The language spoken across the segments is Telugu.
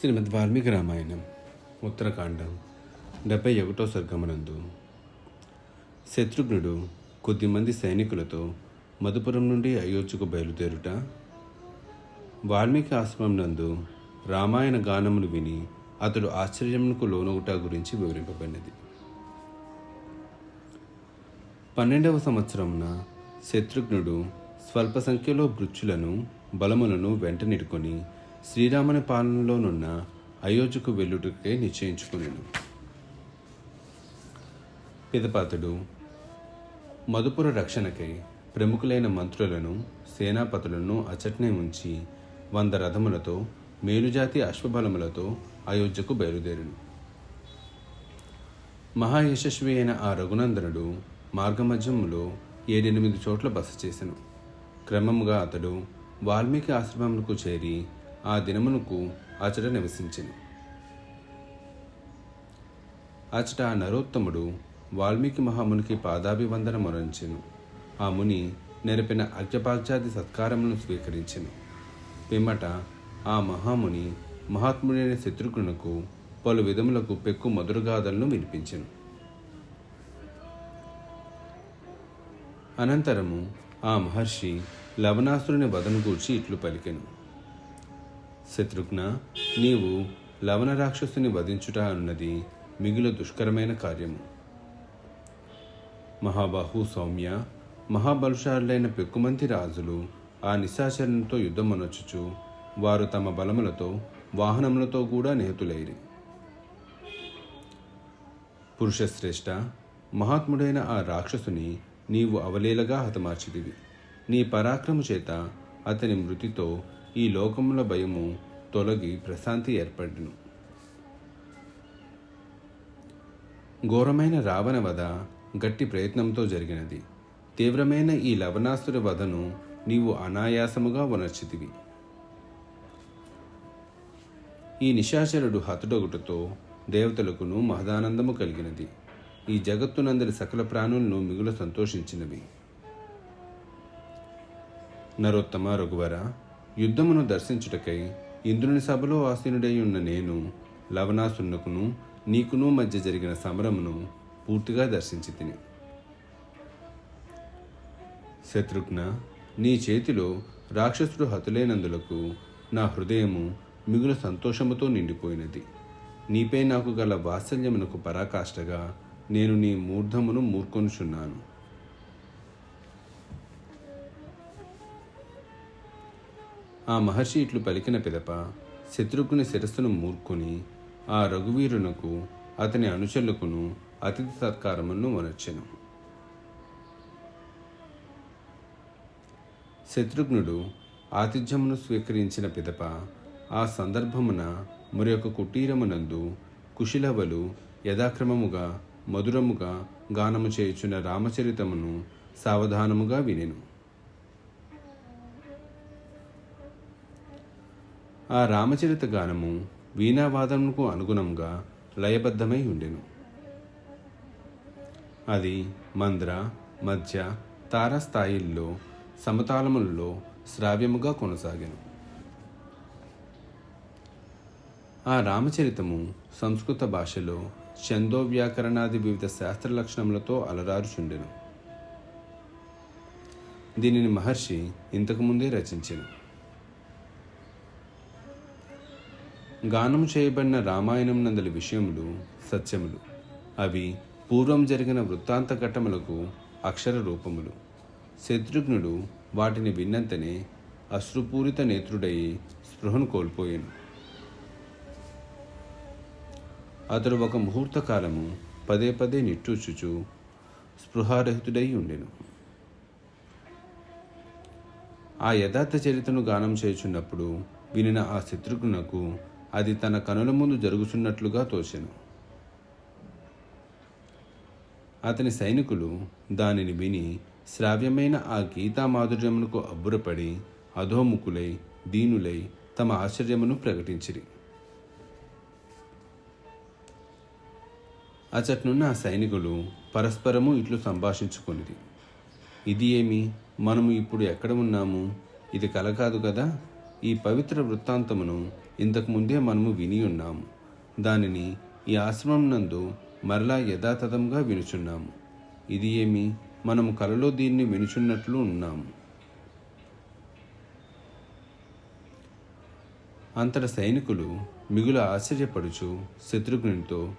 శ్రీమద్ వాల్మీకి రామాయణం ఉత్తరకాండం డెబ్బై ఒకటో సర్గమనందు శత్రుఘ్నుడు కొద్దిమంది సైనికులతో మధుపురం నుండి అయోధ్యకు బయలుదేరుట వాల్మీకి ఆశ్రమం నందు రామాయణ గానములు విని అతడు ఆశ్చర్యమునకు లోనగుట గురించి వివరింపబడినది. పన్నెండవ సంవత్సరమున శత్రుఘ్నుడు స్వల్ప సంఖ్యలో భృత్యులను బలములను వెంటనిడుకొని శ్రీరాముని పాలనలోనున్న అయోధ్యకు వెళ్ళుటకే నిశ్చయించుకునేను. పిదపాతుడు మధుపుర రక్షణకై ప్రముఖులైన మంత్రులను సేనాపతులను అచట్నే ఉంచి వంద రథములతో మేలుజాతి అశ్వబలములతో అయోధ్యకు బయలుదేరును. మహాయశస్వి అయిన ఆ రఘునందనుడు మార్గమధ్యములో ఏడెనిమిది చోట్ల బస చేసెను. క్రమముగా అతడు వాల్మీకి ఆశ్రమములకు చేరి ఆ దినమునకు అచట నివసించెను. అచట ఆ నరోత్తముడు వాల్మీకి మహామునికి పాదాభివందన మొరంచెను ఆ ముని నెరపిన అర్ఘ్యపాక్యాది సత్కారములను స్వీకరించెను. పిమ్మట ఆ మహాముని మహాత్ముడైన శత్రుఘ్నునకు పలు విధములకు పెక్కు మధురగాథలను వినిపించెను. అనంతరము ఆ మహర్షి లవణాసురుని వదను గూర్చి ఇట్లు పలికెను. శత్రుఘ్న నీవు లవణ రాక్షసుని వధించుట అన్నది మిగులు దుష్కరమైన కార్యము. మహాబాహు సౌమ్య మహాబలుషారులైన పెక్కుమంతి రాజులు ఆ నిశాచరణతో యుద్ధమనొచ్చుచు వారు తమ బలములతో వాహనములతో కూడా నిహతులైరి. పురుషశ్రేష్ఠ మహాత్ముడైన ఆ రాక్షసుని నీవు అవలీలగా హతమార్చిదివి నీ పరాక్రము చేత అతని మృతితో ఈ లోకముల భయము తొలగి ప్రశాంతి ఏర్పడిను. ఘోరమైన రావణ వధ గట్టి ప్రయత్నంతో జరిగినది. తీవ్రమైన ఈ లవణాస్తుడి వధను నీవు అనాయాసముగా వనర్చితివి ఈ నిశాచరుడు హతుడొగుటతో దేవతలకును మహదానందము కలిగినది. ఈ జగత్తునందరి సకల ప్రాణులను మిగులు సంతోషించినవి. నరోత్తమ రఘువర యుద్ధమును దర్శించుటకై ఇంద్రుని సభలో ఆసీనుడై ఉన్న నేను లవణాసున్నకును నీకును మధ్య జరిగిన సమరమును పూర్తిగా దర్శించి తిని. శత్రుఘ్న నీ చేతిలో రాక్షసుడు హతులైనందులకు నా హృదయము మిగులు సంతోషముతో నిండిపోయినది. నీపై నాకు గల వాత్సల్యమునకు పరాకాష్ఠగా నేను నీ మూర్ధమును మూర్కొనుచున్నాను. ఆ మహర్షి ఇట్లు పలికిన పిదప శత్రుఘ్ని శిరస్సును మూర్కొని ఆ రఘువీరునకు అతని అనుచరులకును అతిథి సత్కారమును వనర్చెను. శత్రుఘ్నుడు ఆతిథ్యమును స్వీకరించిన పిదప ఆ సందర్భమున మరొక కుటీరమునందు కుశిలవలు యథాక్రమముగా మధురముగా గానము చేయుచున్న రామచరితమును సావధానముగా వినెను. ఆ రామచరిత గానము వీణావాదంకు అనుగుణంగా లయబద్ధమై ఉండెను. అది మంద్ర మధ్య తారస్థాయిల్లో సమతాళములలో శ్రావ్యముగా కొనసాగాను. ఆ రామచరితము సంస్కృత భాషలో చందో వ్యాకరణాది వివిధ శాస్త్ర లక్షణములతో అలరారుచుండెను. దీనిని మహర్షి ఇంతకుముందే రచించెను. గానం చేయబడిన రామాయణం నందలి విషయములు సత్యములు. అవి పూర్వం జరిగిన వృత్తాంత ఘట్టములకు అక్షర రూపములు. శత్రుఘ్నుడు వాటిని విన్నంతనే అశ్రుపూరిత నేత్రుడై స్పృహను కోల్పోయాను. అతడు ఒక ముహూర్త కాలము పదే పదే నిట్టూచుచు స్పృహారహితుడై ఉండెను. ఆ యథార్థ చరిత్రను గానం చేయుచున్నప్పుడు వినిన ఆ శత్రుఘ్నకు అది తన కనుల ముందు జరుగుచున్నట్లుగా తోచెను. అతని సైనికులు దానిని విని శ్రావ్యమైన ఆ గీతా మాధుర్యమునకు అబ్బురపడి అధోముఖులై దీనులై తమ ఆశ్చర్యమును ప్రకటించిరి. అచట్నున్న ఆ సైనికులు పరస్పరము ఇట్లు సంభాషించుకునిది ఇది ఏమి? మనము ఇప్పుడు ఎక్కడ ఉన్నాము? ఇది కల కాదు కదా? ఈ పవిత్ర వృత్తాంతమును ఇంతకుముందే మనము విని ఉన్నాము. దానిని ఈ ఆశ్రమం నందు మరలా యథాతథంగా వినుచున్నాము. ఇది ఏమి? మనము కలలో దీన్ని వినుచున్నట్లు ఉన్నాము. అంతట సైనికులు మిగుల ఆశ్చర్యపడుచు శత్రుఘ్నునితో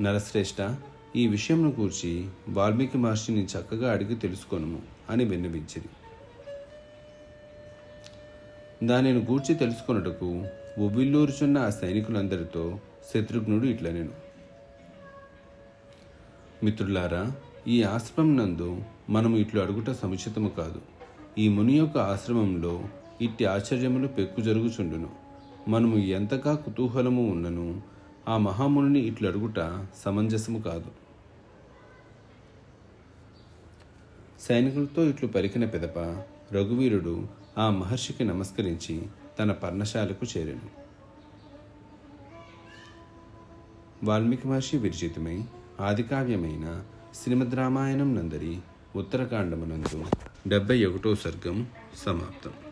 నరశ్రేష్ఠ ఈ విషయంను కూర్చి వాల్మీకి మహర్షిని చక్కగా అడిగి తెలుసుకొనుము అని విన్నవించింది దానిని గూర్చి తెలుసుకొనుటకు ఉవ్విల్లూరుచున్న ఆ సైనికులందరితో శత్రుఘ్నుడు ఇట్లా నేను మిత్రులారా ఈ ఆశ్రమం నందు మనము ఇట్లు అడుగుట సముచితము కాదు. ఈ ముని యొక్క ఆశ్రమంలో ఇట్టి ఆశ్చర్యములు పెక్కు జరుగుచుండును. మనము ఎంతగా కుతూహలము ఉన్నను ఆ మహామునిని ఇట్లు అడుగుట సమంజసము కాదు. సైనికులతో ఇట్లు పలికిన పిదప రఘువీరుడు ఆ మహర్షికి నమస్కరించి తన పర్ణశాలకు చేరెను. వాల్మీకి మహర్షి విరచితమై ఆదికావ్యమైన శ్రీమద్ రామాయణం నందరి ఉత్తరకాండమునందు డెబ్బై ఒకటో సర్గం సమాప్తం.